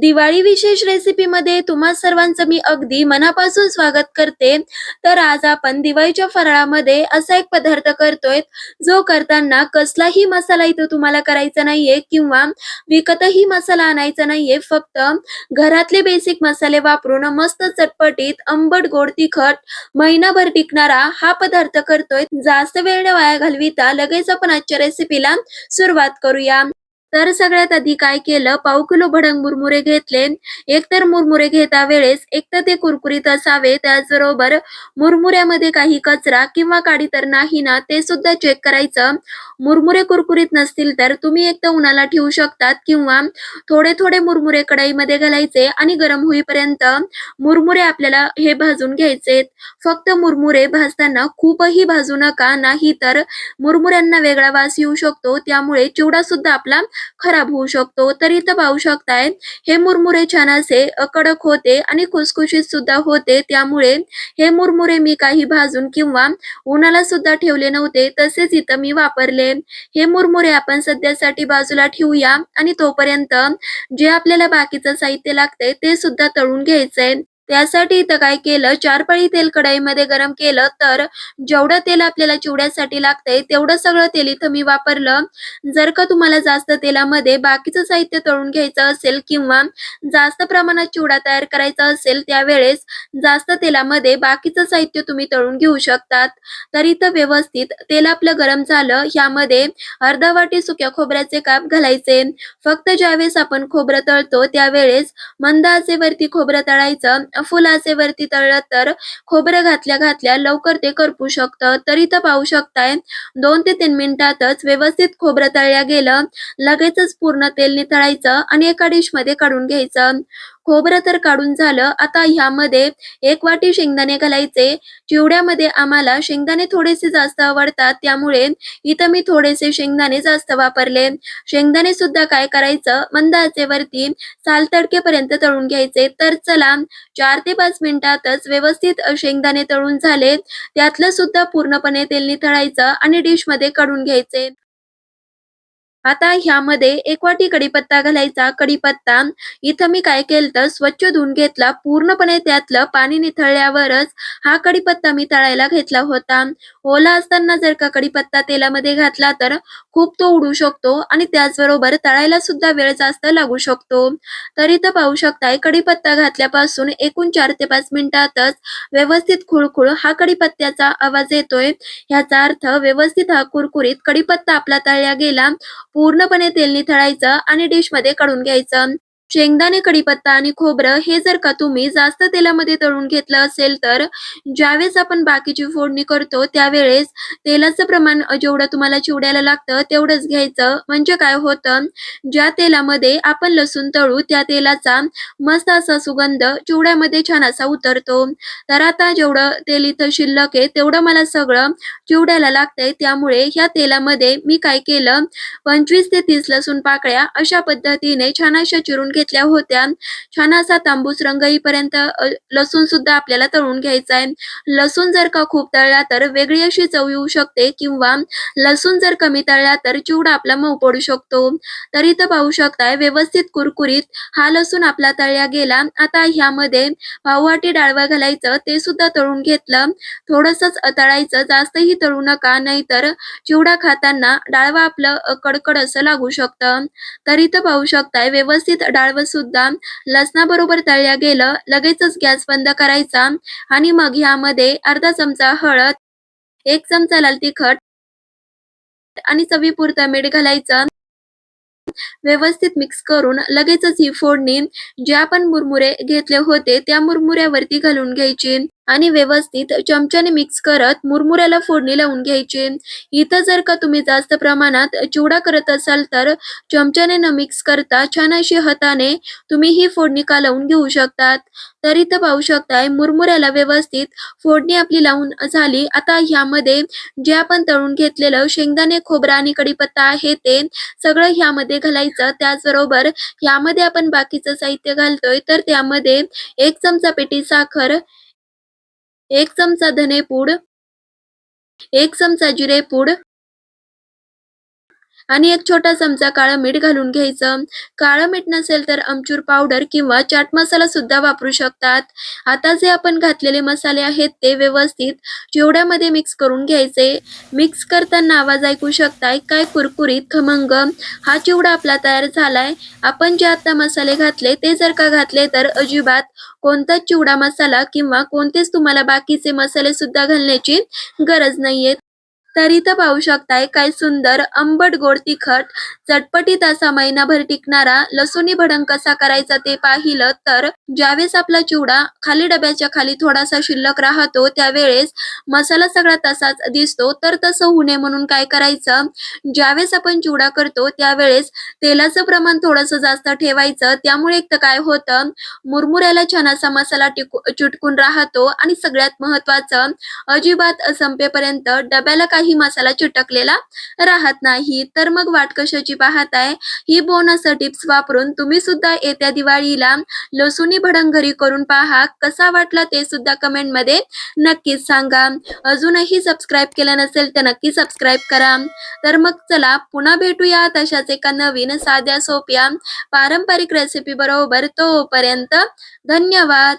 दिवाळी विशेष रेसिपीमध्ये तुम्हा सर्वांचं मी अगदी मनापासून स्वागत करते. तर आज आपण दिवाळीच्या फराळामध्ये असा एक पदार्थ करतोय जो करताना कसलाही मसाला इथं तुम्हाला करायचा नाहीये किंवा विकतही मसाला आणायचा नाहीये. फक्त घरातले बेसिक मसाले वापरून मस्त चटपटीत आंबट गोड तिखट महिनाभर टिकणारा हा पदार्थ करतोय. जास्त वेळ न वाया घालविता लगेच आपण आजच्या रेसिपीला सुरुवात करूया. तर सगळ्यात आधी काय केलं? पाव किलो भडंग मुरमुरे घेतले. एकतर मुरमुरे घेता वेळेस एकतर ते कुरकुरीत असावे. त्याचबरोबर मुरमुऱ्यामध्ये काही कचरा किंवा काडी तर नाही ना ते सुद्धा चेक करायचं. मुरमुरे कुरकुरीत नसतील तर तुम्ही एक तर उन्हाला ठेवू शकतात किंवा थोडे थोडे मुरमुरे कढईमध्ये घालायचे आणि गरम होईपर्यंत मुरमुरे आपल्याला हे भाजून घ्यायचे. फक्त मुरमुरे भाजताना खूपही भाजू नका नाही तर मुरमुऱ्यांना वेगळा वास येऊ शकतो. त्यामुळे चिवडा सुद्धा आपला खराब होऊ शकतो तर इथं पाहू शकताय हे मुरमुरे छान असे अकडक कडक होते आणि खुसखुशीत सुद्धा होते. त्यामुळे हे मुरमुरे मी काही भाजून किंवा उन्हाला सुद्धा ठेवले नव्हते तसेच इथं मी वापरले. हे मुरमुरे आपण सध्यासाठी बाजूला ठेवूया आणि तोपर्यंत जे आपल्याला बाकीचं साहित्य लागतंय ते सुद्धा तळून घ्यायचंय. त्यासाठी इथं काय केलं? चार पळी तेल कढईमध्ये गरम केलं तर जेवढं तेल आपल्याला चिवड्यासाठी लागतंय तेवढं सगळं तेल इथं मी वापरलं. जर का तुम्हाला जास्त तेलामध्ये बाकीचं साहित्य तळून घ्यायचं असेल किंवा जास्त प्रमाणात चिवडा तयार करायचा असेल त्यावेळेस जास्त तेलामध्ये बाकीचं साहित्य तुम्ही तळून घेऊ शकतात. तर इथं व्यवस्थित तेल आपलं गरम झालं ह्यामध्ये अर्धा वाटी सुक्या खोबऱ्याचे काप घालायचे. फक्त ज्यावेळेस आपण खोबरं तळतो त्यावेळेस मंद आचेवरती खोबरं तळायचं. फुल आचेवरती तळलं तर खोबरं घातल्या घातल्या लवकर ते करपू शकतं. तर इथं पाहू शकताय दोन ते तीन मिनिटातच व्यवस्थित खोबरं तळल्या गेलं. लगेचच पूर्ण तेल नितळायचं आणि एका डिशमध्ये काढून घ्यायचं. खोबरं तर काढून झालं. आता ह्यामध्ये एक वाटी शेंगदाणे घालायचे. चिवड्यामध्ये आम्हाला शेंगदाणे थोडेसे जास्त आवडतात त्यामुळे इथं मी थोडेसे शेंगदाणे जास्त वापरले. शेंगदाणे सुद्धा काय करायचं? मंद आचेवरती साल तडकेपर्यंत तळून घ्यायचे. तर चला चार ते पाच मिनिटातच व्यवस्थित शेंगदाणे तळून झाले. त्यातलं सुद्धा पूर्णपणे तेल निथळायचं आणि डिशमध्ये काढून घ्यायचे. आता ह्यामध्ये एक वाटी कढीपत्ता घालायचा. कढीपत्ता इथं मी काय केलं तर स्वच्छ धुवून घेतला. पूर्णपणे त्यातलं पाणी निथळल्यावरच हा कढीपत्ता मी तळायला घेतला होता. ओला असताना जर का कढीपत्ता तेलामध्ये घातला तर खूप तो उडू शकतो आणि त्याचबरोबर तळायला सुद्धा वेळ जास्त लागू शकतो. तर इथं पाहू शकताय कढीपत्ता घातल्यापासून एकूण चार ते पाच मिनिटातच व्यवस्थित खुळखुळ हा कडीपत्त्याचा आवाज येतोय. ह्याचा अर्थ व्यवस्थित हा कुरकुरीत कढीपत्ता आपला तळला गेला. पूर्णपणे तेल निथळायचं आणि डिशमध्ये काढून घ्यायचं. शेंगदाणे कढीपत्ता आणि खोबरं हे जर का तुम्ही जास्त तेलामध्ये तळून घेतलं असेल तर ज्यावेळेस आपण बाकीची फोडणी करतो त्यावेळेस तेलाचं प्रमाण जेवढं तुम्हाला चिवड्याला लागतं तेवढंच घ्यायचं. म्हणजे काय होतं? ज्या तेलामध्ये आपण लसूण तळू त्या तेलाचा मस्त असा सुगंध चिवड्यामध्ये छान असा उतरतो. तर आता जेवढं तेल इथं शिल्लक आहे तेवढं मला सगळं चिवड्याला लागतंय. त्यामुळे ह्या तेलामध्ये मी काय केलं? पंचवीस ते तीस लसूण पाकळ्या अशा पद्धतीने छान अशा चिरून घेतल्या होत्या. छान असा तांबूस रंग येईपर्यंत लसूण सुद्धा आपल्याला तळून घ्यायचा आहे. लसूण जर का खूप तळला तर वेगळी अशी चव येऊ शकते किंवा लसूण जर कमी तळला तर चिवडा आपला मऊ पडू शकतो. तर इथं पाहू शकताय व्यवस्थित कुरकुरीत हा लसूण आपला तळला गेला. आता ह्यामध्ये पाववाटी डाळवं घालायचं ते सुद्धा तळून घेतलं. थोडंसंच तळायचं जास्तही तळू नका नाहीतर चिवडा खाताना डाळवा आपलं कडकड असं लागू शकतं. तर इथं पाहू शकताय व्यवस्थित डाळ डाळवं सुद्धा लसणाबरोबर तळल्या गेलं लगेचच गॅस बंद करायचा आणि मग ह्यामध्ये अर्धा चमचा हळद एक चमचा लाल तिखट आणि चवीपुरतं मीठ घालायचं. व्यवस्थित मिक्स करून लगेचच ही फोडणी जे आपण मुरमुरे घेतले होते त्या मुरमुऱ्यावरती घालून घ्यायची. आणि व्यवस्थित चमच्याने मिक्स करत मुरमुऱ्याला फोडणी लावून घ्यायची. इथं जर का तुम्ही जास्त प्रमाणात चिवडा करत असाल तर चमच्याने न मिक्स करता छान अशी हाताने तुम्ही ही फोडणी कालवून घेऊ शकतात. तर इथं पाहू शकताय मुरमुऱ्याला व्यवस्थित फोडणी आपली लावून झाली. आता ह्यामध्ये जे आपण तळून घेतलेलं शेंगदाणे खोबरा आणि कढीपत्ता आहे ते सगळं ह्यामध्ये घालायचं. त्याचबरोबर ह्यामध्ये आपण बाकीचं साहित्य घालतोय तर त्यामध्ये एक चमचा पेटी साखर एक चमचा धनेपूड एक चमचा जिरेपूड आणि एक छोटा चमचा काळं मीठ घालून घ्यायचं. काळं मीठ नसेल तर आमचूर पावडर किंवा चाट मसाला सुद्धा वापरू शकतात. आता जे आपण घातलेले मसाले आहेत ते व्यवस्थित चिवड्यामध्ये मिक्स करून घ्यायचे. मिक्स करताना आवाज ऐकू शकताय काय कुरकुरीत खमंग. हा चिवडा आपला तयार झालाय. आपण जे आता मसाले घातले ते जर का घातले तर अजिबात कोणताच चिवडा मसाला किंवा कोणतेच तुम्हाला बाकीचे मसाले सुद्धा घालण्याची गरज नाहीये. तर इथं पाहू शकताय काय सुंदर आंबट गोड तिखट चटपटीत असा महिनाभर टिकणारा लसूणी भडंग कसा करायचा ते पाहिलं तर ज्यावेळेस आपला चिवडा खाली डब्याच्या खाली थोडासा शिल्लक राहतो त्यावेळेस मसाला सगळा तसाच दिसतो. तर तसं होऊ नये म्हणून काय करायचं? ज्यावेळेस आपण चिवडा करतो त्यावेळेस तेलाचं प्रमाण थोडंसं जास्त ठेवायचं. त्यामुळे एक तर काय होतं? मुरमुऱ्याला छान असा मसाला टिकू चिटकून राहतो. आणि सगळ्यात महत्वाचं अजिबात संपेपर्यंत डब्याला काही मसाला चिटकलेला राहत नाही. तर मग वाट कशाची पाहताय? ही बोनस टिप्स वापरून तुम्ही सुद्धा येत्या दिवाळीला लसूणी भडंगरी करून पहा. कसा वाटला ते सुद्धा कमेंटमध्ये नक्कीच सांगा. अजूनही सबस्क्राईब केलं नसेल तर नक्की सबस्क्राईब करा. तर मग चला पुन्हा भेटूया तशाच एका नवीन साध्या सोप्या पारंपरिक रेसिपी बरोबर तोपर्यंत धन्यवाद.